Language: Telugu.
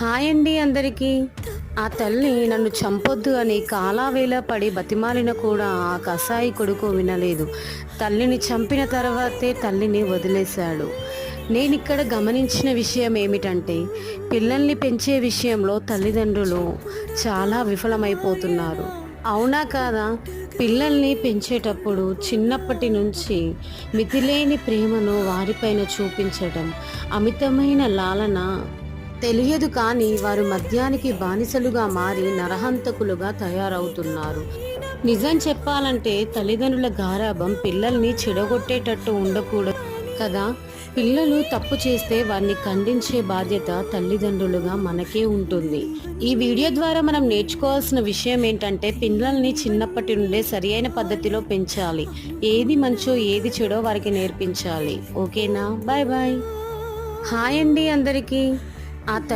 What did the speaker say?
హాయ్ అండి అందరికీ. ఆ తల్లి నన్ను చంపొద్దు అని కాలావేళ పడి బతిమాలిన కూడా ఆ కసాయి కొడుకు వినలేదు. తల్లిని చంపిన తర్వాతే తల్లిని వదిలేశాడు. నేను ఇక్కడ గమనించిన విషయం ఏమిటంటే పిల్లల్ని పెంచే విషయంలో తల్లిదండ్రులు చాలా విఫలమైపోతున్నారు. అవునా కాదా? పిల్లల్ని పెంచేటప్పుడు చిన్నప్పటి నుంచి మితిలేని ప్రేమను వారిపైన చూపించడం అమితమైన లాలన? తెలియదు కానీ వారు మద్యానికి బానిసలుగా మారి నరహంతకులుగా తయారవుతున్నారు. నిజం చెప్పాలంటే తల్లిదండ్రుల గారాభం పిల్లల్ని చెడగొట్టేటట్టు ఉండకూడదు కదా. పిల్లలు తప్పు చేస్తే వారిని ఖండించే బాధ్యత తల్లిదండ్రులుగా మనకే ఉంటుంది. ఈ వీడియో ద్వారా మనం నేర్చుకోవాల్సిన విషయం ఏంటంటే పిల్లల్ని చిన్నప్పటి నుండే సరియైన పద్ధతిలో పెంచాలి. ఏది మంచో ఏది చెడో వారికి నేర్పించాలి. ఓకేనా? Bye bye. హాయ్ అండి అందరికీ. Até.